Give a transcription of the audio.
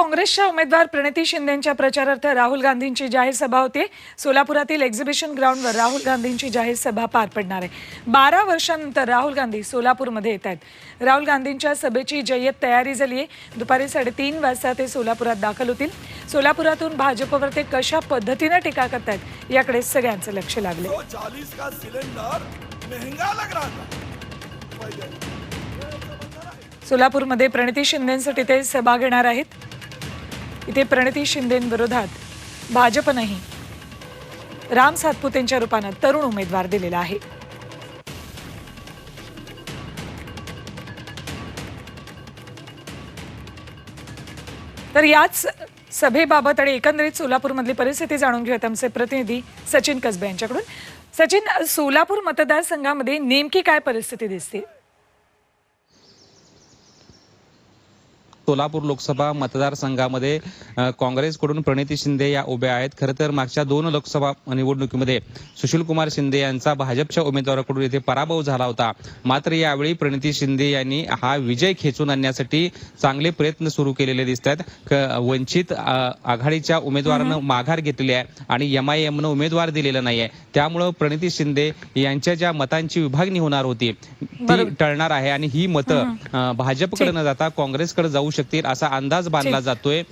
काँग्रेसच्या उमेदवार प्रणिती शिंदेच्या प्रचारार्थ राहुल गांधींची जाहीर सभा होती. सोलापुरातील एक्झिबिशन ग्राउंडवर राहुल गांधींची जाहीर सभा पार पडणार आहे. बारा वर्षांनंतर राहुल गांधी सोलापूरमध्ये येत आहेत. राहुल गांधींच्या सभेची जय्यत तयारी झाली आहे. दुपारी साडेतीन वाजता ते सोलापुरात दाखल होतील. सोलापुरातून भाजपवर ते कशा पद्धतीनं टीका करतायत याकडे सगळ्यांचं लक्ष लागले सोलापूरमध्ये प्रणिती शिंदेसाठी ते सभा घेणार आहेत. इथे प्रणिती शिंदेविरोधात भाजपनंही राम सातपुतेंच्या रूपानं तरुण उमेदवार दिलेला आहे. तर याच सभेबाबत आणि एकंदरीत सोलापूरमधली परिस्थिती जाणून घेऊयात आमचे प्रतिनिधी सचिन कसबे यांच्याकडून. सचिन सोलापूर मतदारसंघामध्ये नेमकी काय परिस्थिती दिसते? सोलापूर लोकसभा मतदारसंघामध्ये काँग्रेसकडून प्रणिती शिंदे या उभ्या आहेत. खरं तर मागच्या दोन लोकसभा निवडणुकीमध्ये सुशील कुमार शिंदे यांचा भाजपच्या उमेदवाराकडून इथे पराभव झाला होता. मात्र यावेळी प्रणिती शिंदे यांनी हा विजय खेचून आणण्यासाठी चांगले प्रयत्न सुरू केलेले दिसत आहेत वंचित आघाडीच्या उमेदवारानं माघार घेतलेली आहे आणि एम आय एमनं उमेदवार दिलेला नाहीये. त्यामुळं प्रणिती शिंदे यांच्या ज्या मतांची विभागणी होणार होती ती टळणार आहे आणि ही मतं भाजपकडे न जाता काँग्रेसकडे जाऊ शकतील असा अंदाज बांधला जातोय.